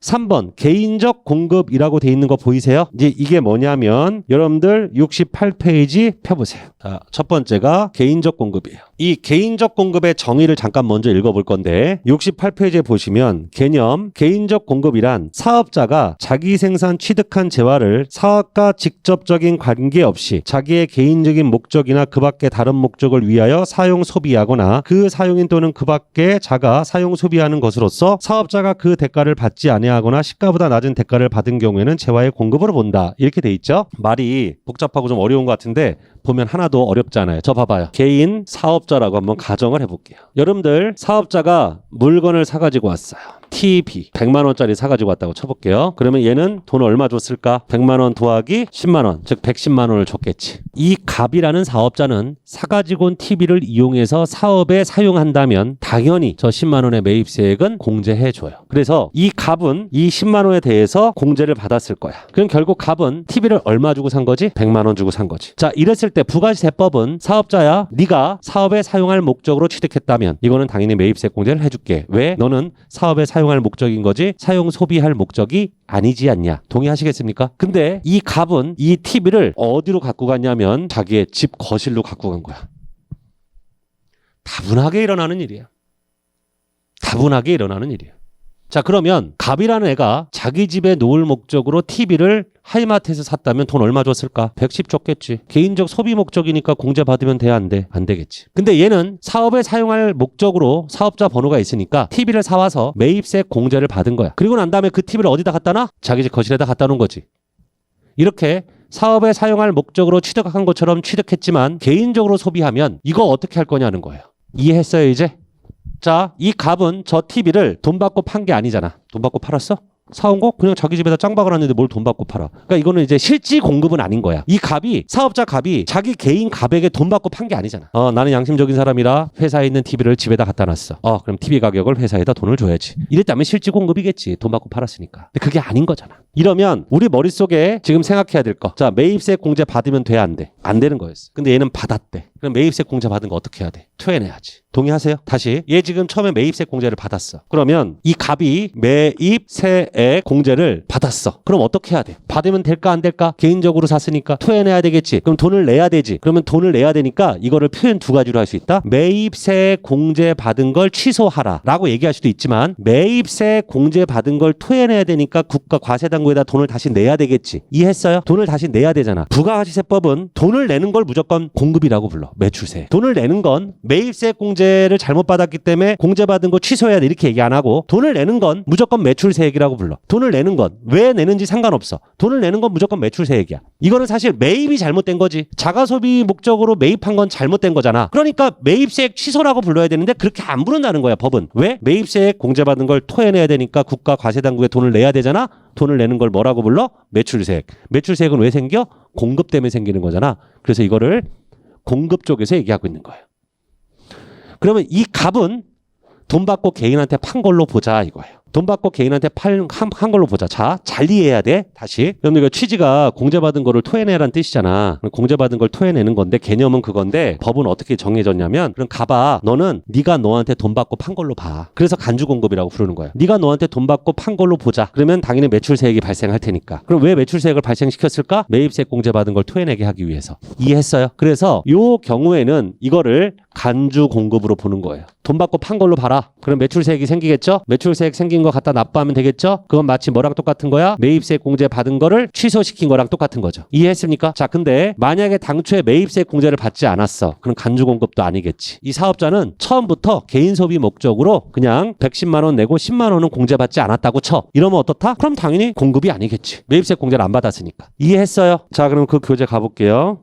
3번 개인적 공급이라고 돼 있는 거 보이세요? 이제 이게 뭐냐면 여러분들 68페이지 펴보세요. 자, 첫 번째가 개인적 공급이에요. 이 개인적 공급의 정의를 잠깐 먼저 읽어볼 건데 68페이지에 보시면 개념 개인적 공급이란 사업자가 자기 생산 취득한 재화를 사업과 직접적인 관계없이 자기의 개인적인 목적이나 그 밖의 다른 목적을 위하여 사용 소비하거나 그 사용인 또는 그 밖에 자가 사용 소비하는 것으로서 사업자가 그 대가를 받지 아 니하거나 시가보다 낮은 대가를 받은 경우에는 재화의 공급으로 본다. 이렇게 돼 있죠. 말이 복잡하고 좀 어려운 것 같은데 보면 하나도 어렵지 않아요. 저 봐봐요. 개인 사업자라고 한번 가정을 해볼게요. 여러분들 사업자가 물건을 사가지고 왔어요. TV 100만 원짜리 사가지고 왔다고 쳐볼게요. 그러면 얘는 돈 얼마 줬을까? 100만 원 더하기 10만 원, 즉 110만 원을 줬겠지. 이 갑이라는 사업자는 사가지고 온 TV를 이용해서 사업에 사용한다면 당연히 저 10만 원의 매입세액은 공제해줘요. 그래서 이 갑은 이 10만 원에 대해서 공제를 받았을 거야. 그럼 결국 갑은 TV를 얼마 주고 산 거지? 100만 원 주고 산 거지. 자 이랬을 때 부가세법은 사업자야 네가 사업에 사용할 목적으로 취득했다면 이거는 당연히 매입세 공제를 해줄게. 왜? 너는 사업에 사용할 목적인 거지 사용 소비할 목적이 아니지 않냐. 동의하시겠습니까? 근데 이 갑은 이 TV를 어디로 갖고 갔냐면 자기의 집 거실로 갖고 간 거야. 다분하게 일어나는 일이야. 다분하게 일어나는 일이야. 자, 그러면 갑이라는 애가 자기 집에 놓을 목적으로 TV를 하이마트에서 샀다면 돈 얼마 줬을까? 110 줬겠지. 개인적 소비 목적이니까 공제 받으면 돼, 안 돼? 안 되겠지. 근데 얘는 사업에 사용할 목적으로 사업자 번호가 있으니까 TV를 사와서 매입세 공제를 받은 거야. 그리고 난 다음에 그 TV를 어디다 갖다 놔? 자기 집 거실에다 갖다 놓은 거지. 이렇게 사업에 사용할 목적으로 취득한 것처럼 취득했지만 개인적으로 소비하면 이거 어떻게 할 거냐는 거예요. 이해했어요, 이제? 자, 이 갑은 저 TV를 돈 받고 판 게 아니잖아. 돈 받고 팔았어? 사온 거 그냥 자기 집에다 짱 박아놨는데 뭘 돈 받고 팔아. 그러니까 이거는 이제 실지 공급은 아닌 거야. 이 갑이 사업자 갑이 자기 개인 갑에게 돈 받고 판 게 아니잖아. 어, 나는 양심적인 사람이라 회사에 있는 TV를 집에다 갖다 놨어. 어, 그럼 TV 가격을 회사에다 돈을 줘야지. 이랬다면 실지 공급이겠지. 돈 받고 팔았으니까. 근데 그게 아닌 거잖아. 이러면 우리 머릿속에 지금 생각해야 될 거. 자, 매입세 공제 받으면 돼, 안 돼? 안 되는 거였어. 근데 얘는 받았대. 그럼 매입세 공제 받은 거 어떻게 해야 돼? 토해내야지. 동의하세요? 다시. 얘 지금 처음에 매입세 공제를 받았어. 그러면 이 갑이 매입세의 공제를 받았어. 그럼 어떻게 해야 돼? 받으면 될까 안 될까? 개인적으로 샀으니까 토해내야 되겠지. 그럼 돈을 내야 되지. 그러면 돈을 내야 되니까 이거를 표현 두 가지로 할 수 있다. 매입세 공제 받은 걸 취소하라. 라고 얘기할 수도 있지만 매입세 공제 받은 걸 토해내야 되니까 국가 과세당국 에다 돈을 다시 내야 되겠지. 이해했어요? 돈을 다시 내야 되잖아. 부가가치세법은 돈을 내는 걸 무조건 공급이라고 불러. 매출세. 돈을 내는 건 매입세 공제를 잘못 받았기 때문에 공제받은 거 취소해야 돼. 이렇게 얘기 안 하고 돈을 내는 건 무조건 매출세액이라고 불러. 돈을 내는 건 왜 내는지 상관없어. 돈을 내는 건 무조건 매출세액이야. 이거는 사실 매입이 잘못된 거지. 자가소비 목적으로 매입한 건 잘못된 거잖아. 그러니까 매입세액 취소라고 불러야 되는데 그렇게 안 부른다는 거야, 법은. 왜? 매입세액 공제받은 걸 토해내야 되니까 국가 과세당국에 돈을 내야 되잖아. 돈을 내는 걸 뭐라고 불러? 매출세액. 매출세액은 왜 생겨? 공급 때문에 생기는 거잖아. 그래서 이거를 공급 쪽에서 얘기하고 있는 거예요. 그러면 이 갑은 돈 받고 개인한테 판 걸로 보자 이거예요. 돈 받고 개인한테 팔, 한, 한 걸로 보자. 자, 잘 이해해야 돼. 다시. 여러분들 이거 취지가 공제받은 거를 토해내라는 뜻이잖아. 공제받은 걸 토해내는 건데 개념은 그건데 법은 어떻게 정해졌냐면 그럼 가봐. 너는 네가 너한테 돈 받고 판 걸로 봐. 그래서 간주 공급이라고 부르는 거야. 네가 너한테 돈 받고 판 걸로 보자. 그러면 당연히 매출세액이 발생할 테니까. 그럼 왜 매출세액을 발생시켰을까? 매입세 공제받은 걸 토해내게 하기 위해서. 이해했어요? 그래서 요 경우에는 이거를 간주 공급으로 보는 거예요. 돈 받고 판 걸로 봐라. 그럼 매출세액이 생기겠죠? 매출세액 생긴 거 갖다 납부하면 되겠죠? 그건 마치 뭐랑 똑같은 거야? 매입세 공제 받은 거를 취소시킨 거랑 똑같은 거죠. 이해했습니까? 자, 근데 만약에 당초에 매입세 공제를 받지 않았어. 그럼 간주 공급도 아니겠지. 이 사업자는 처음부터 개인 소비 목적으로 그냥 110만 원 내고 10만 원은 공제받지 않았다고 쳐. 이러면 어떻다? 그럼 당연히 공급이 아니겠지. 매입세 공제를 안 받았으니까. 이해했어요? 자, 그럼 그 교재 가볼게요.